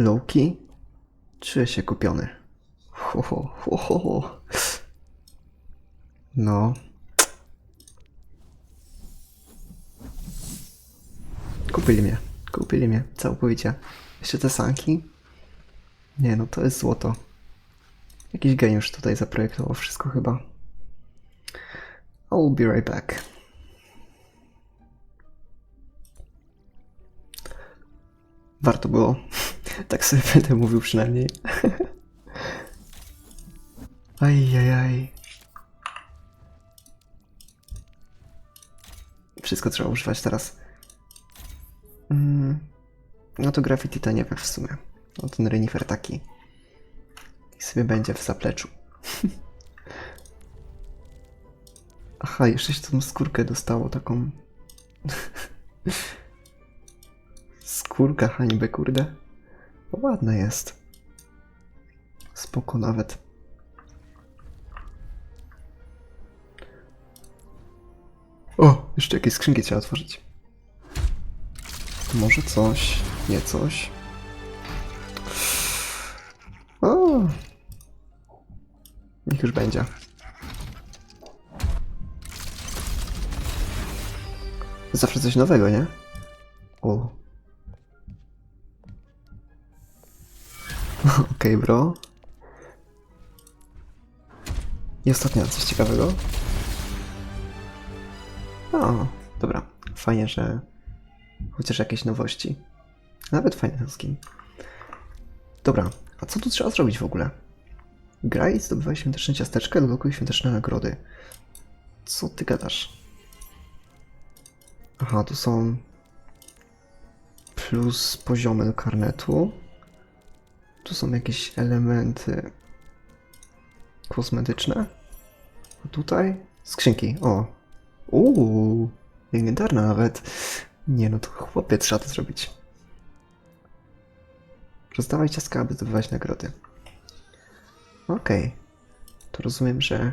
Loki? Czuję się kupiony. Ho, ho, ho, ho. No. Kupili mnie. Kupili mnie całkowicie. Jeszcze te sanki? Nie no, to jest złoto. Jakiś geniusz tutaj zaprojektował wszystko chyba. I'll be right back. Warto było. Tak sobie będę mówił przynajmniej. Ajajaj. Wszystko trzeba używać teraz. Mm. No to graffiti to nie w sumie. No ten renifer taki. I sobie będzie w zapleczu. Aha, jeszcze się tą skórkę dostało taką. Skórka hańby, kurde. No ładna jest. Spoko nawet. O, jeszcze jakieś skrzynki trzeba otworzyć. Może coś, nie coś. O, niech już będzie. Zawsze coś nowego, nie? O. Okej, bro. I ostatnio coś ciekawego. O, dobra. Fajnie, że chociaż jakieś nowości. Nawet fajny skin. Dobra, a co tu trzeba zrobić w ogóle? Graj zdobywaj świąteczne ciasteczka, odblokuj świąteczne nagrody. Co ty gadasz? Aha, tu są plus poziomy do karnetu. Tu są jakieś elementy kosmetyczne. A tutaj skrzynki. O. Uuu, legendarna nawet. Nie no, to chłopie trzeba to zrobić. Rozdawaj ciastka, aby zdobywać nagrody. Okej. To rozumiem, że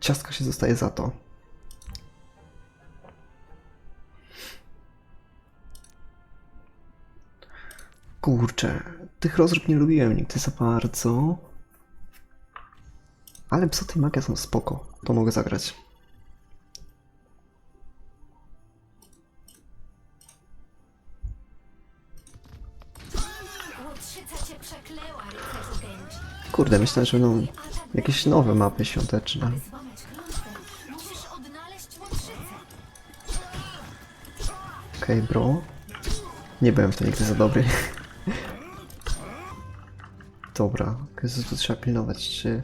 ciastka się zostaje za to. Kurczę, tych rozrób nie lubiłem nigdy za bardzo. Ale psoty i magia są spoko. To mogę zagrać. Kurde, myślę, że będą jakieś nowe mapy świąteczne. Okej, bro. Nie byłem w to nigdy za dobry. Dobra, Jezu, tu trzeba pilnować, czy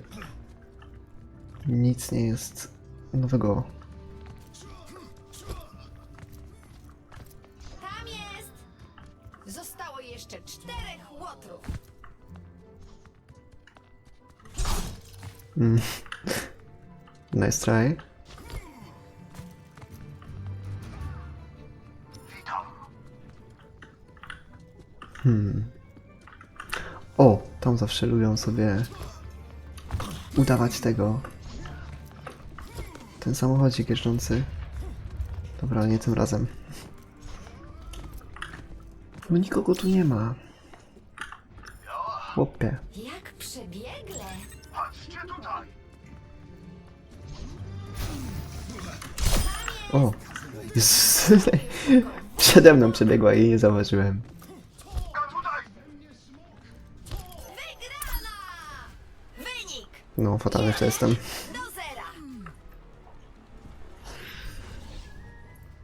nic nie jest nowego. Tam jest! Zostało jeszcze czterech łotrów. Nice try. O, zawsze lubią sobie udawać tego. Ten samochodzik jeżdżący. Dobra, nie tym razem. No nikogo tu nie ma. Chłopie. Jak przebiegle! O! Jezus. Przede mną przebiegła i nie zauważyłem. No, fatalny to jestem. do zera.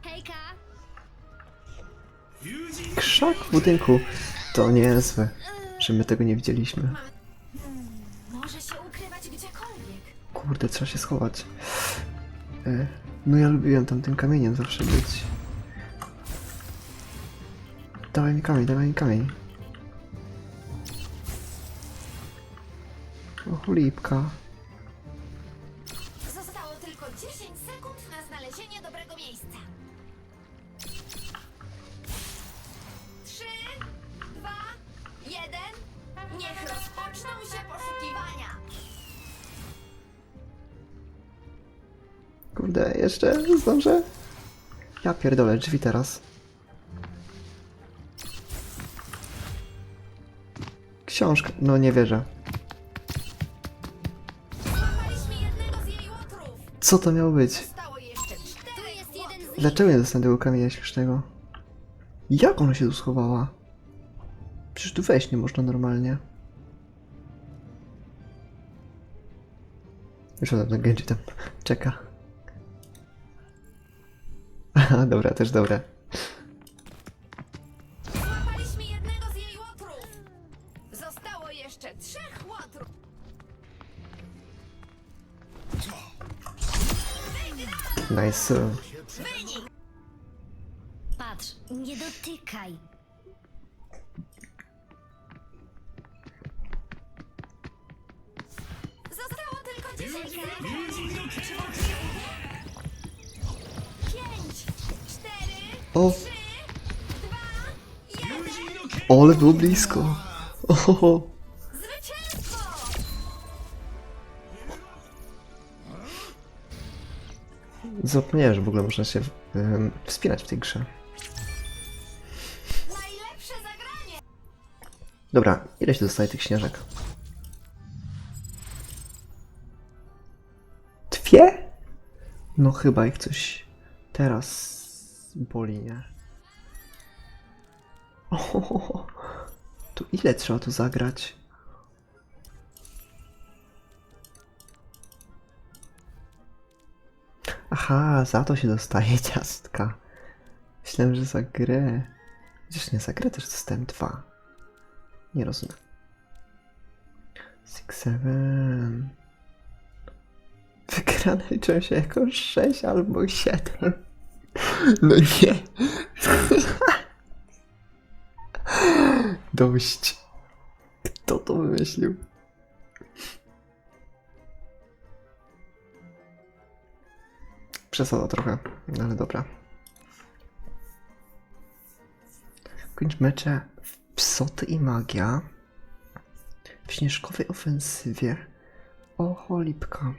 Hejka! Krzak w budynku. To niezłe, że my tego nie widzieliśmy. Może się ukrywać gdziekolwiek. Kurde, trzeba się schować. E, no ja lubiłem tam tym kamieniem zawsze być. Dawaj mi kamień, dawaj mi kamień. O, chlipka. Zostało tylko 10 sekund na znalezienie dobrego miejsca. 3, 2, 1. Niech rozpoczną się poszukiwania. Kurde, jeszcze zdążę? Ja pierdolę, drzwi teraz. książka. No nie wierzę. Co to miało być? Dlaczego nie dostanę tego kamienia śmiesznego? Jak ona się tu schowała? Przecież tu wejść nie można normalnie. Już on ten Genji tam czeka. Aha, dobra, też dobre. O, ale było blisko. Ohoho. Zapomniałem, że w ogóle można się em, wspinać w tej grze. Dobra, ile się dostaje tych śnieżek? No chyba ich coś teraz boli, nie? Ohohoho. Tu ile trzeba tu zagrać? Aha, za to się dostaje ciastka. Myślałem, że za grę. Chociaż nie, za grę też dostałem dwa. Nie rozumiem. Six, seven. Wygrane liczą się jako 6 albo 7. No nie. Dość. Kto to wymyślił? Przesada trochę, no ale dobra. Kończ mecze w Psoty i Magia. W śnieżkowej ofensywie. O, cholipka.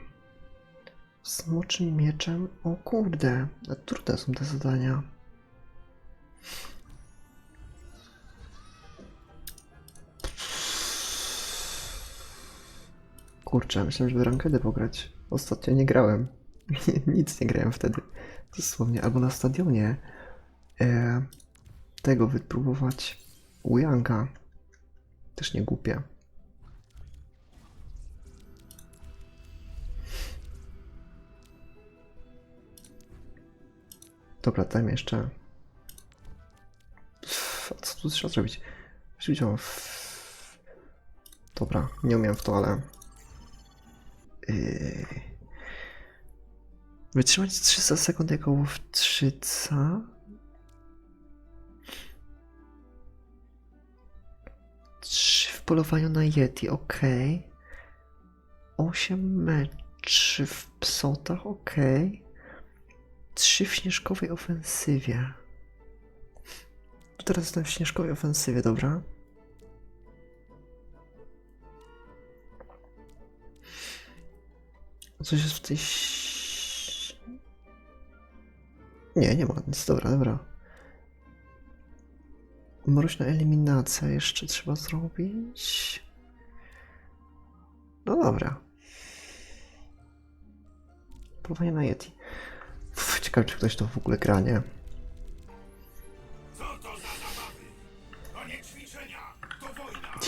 Z moczym mieczem. O kurde, trudne są te zadania. Kurczę, myślałem, żeby rankedy pograć. Ostatnio nie grałem. Nic nie grałem wtedy. Dosłownie. Albo na stadionie. E, tego wypróbować. Ujanka. Też nie głupie. Dobra, dajmy jeszcze. Pff, a co tu trzeba zrobić? Widziałem w... Dobra, nie umiem w to, ale... Yy... Wytrzymać 300 sekund jako łowczyca. Trzy w polowaniu na Yeti, ok. Osiem meczy w psotach, ok. Trzy w śnieżkowej ofensywie. To teraz jestem w śnieżkowej ofensywie, dobra? Coś jest w tej... Nie, nie ma nic, dobra, dobra. Mroźna eliminacja jeszcze trzeba zrobić. No dobra. Polowanie na Yeti. Ciekawe, czy ktoś to w ogóle gra, nie?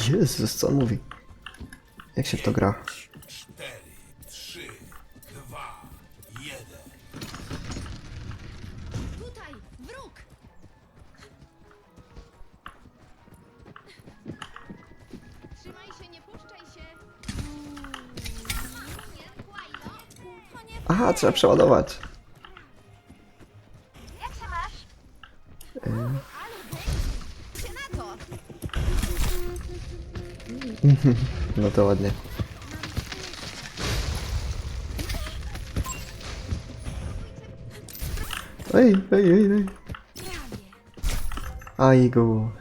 Jezus, co on mówi? Jak się w to gra? cztery, trzy, dwa, jeden. Tutaj, wróg! Trzymaj się, nie puszczaj się. Nie, Kłajno! To nie Aha, trzeba przeładować. No to ładnie. Ej, ej, ej, ej. Aj go.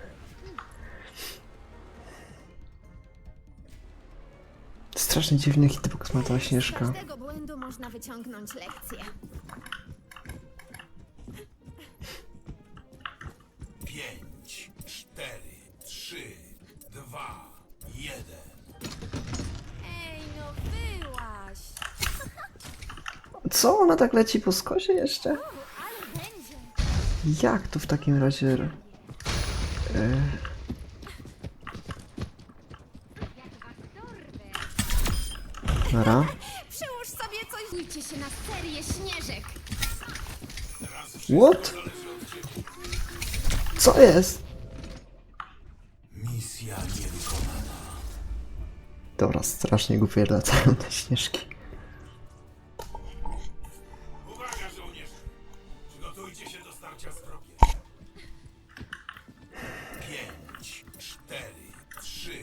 Strasznie dziwny hitbox ma ta Z śnieżka. każdego błędu można wyciągnąć lekcję. dwa, jeden. Ej, no byłaś! Co? Ona tak leci po skosie jeszcze? Jak to w takim razie... ro- E, Jak was. Przełóż sobie coś! Nijcie się na serię śnieżek! What? Co jest? Dobra, strasznie głupie latają te śnieżki. Uwaga, żołnierze! Przygotujcie się do starcia z wrogiem. Pięć, cztery, trzy,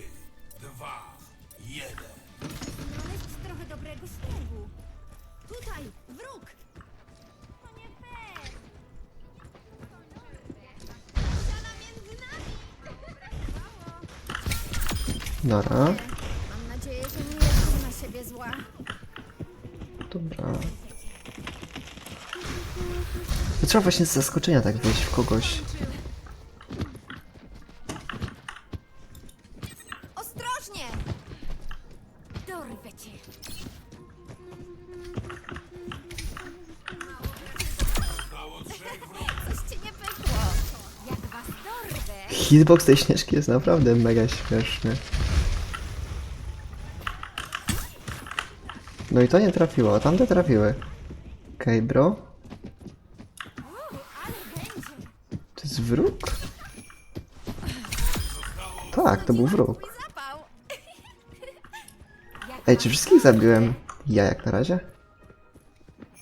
dwa, jeden. Znaleźć trochę dobrego śniegu. Tutaj, wróg! To nie fair! Ściana między nami! Nara? Dobra. To trzeba właśnie z zaskoczenia tak wejść w kogoś. Ostrożnie! Dorwę cię. Zostało trzech wrogów. Coś ci nie pykło. Jak was dorwę, Hitbox tej śnieżki jest naprawdę mega śmieszny. No i to nie trafiło, a tamte trafiły. Okej, bro. To jest wróg? Tak, to był wróg. Ej, czy wszystkich zabiłem? Ja jak na razie?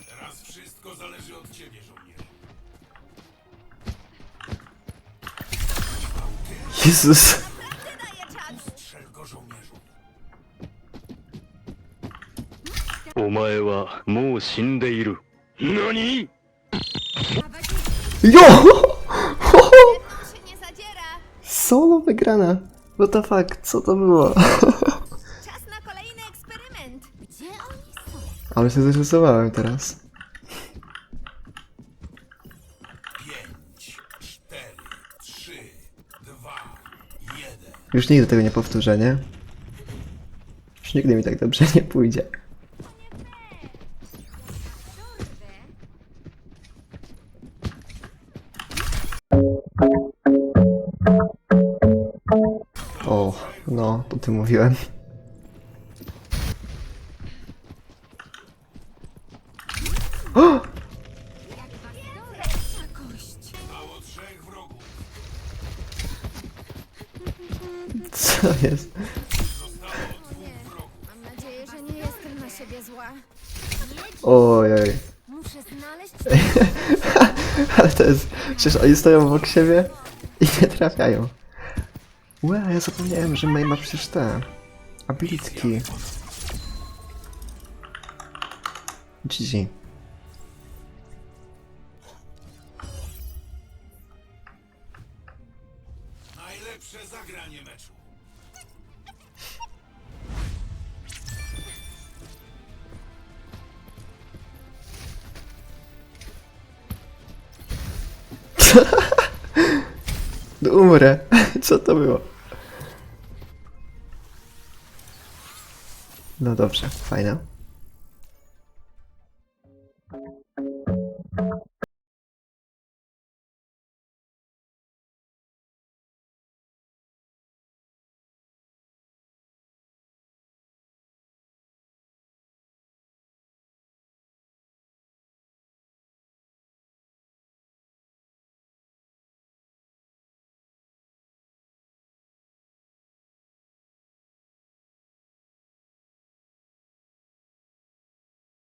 Teraz wszystko zależy od ciebie, żołnierzu. Jezus! もう死んでいる。何 Jo! On się nie zadziera. Solo wygrana! What the fuck, co to było? Czas na kolejny eksperyment. gdzie oni są? Ale się zarysowałem teraz. Pięć, cztery, trzy, dwa, jeden. Już nigdy tego nie powtórzę, nie? Już nigdy mi tak dobrze nie pójdzie. No, to ty mówiłem. Co jest? Mam nadzieję, że nie jestem na siebie zła. Ojej. Muszę znaleźć Ale to jest... Przecież oni stoją obok siebie i nie trafiają. Łe, ja zapomniałem, że May ma przecież te... Abilitki. GG. Najlepsze zagranie meczu. Umrę. Co to było? No dobrze, fajne.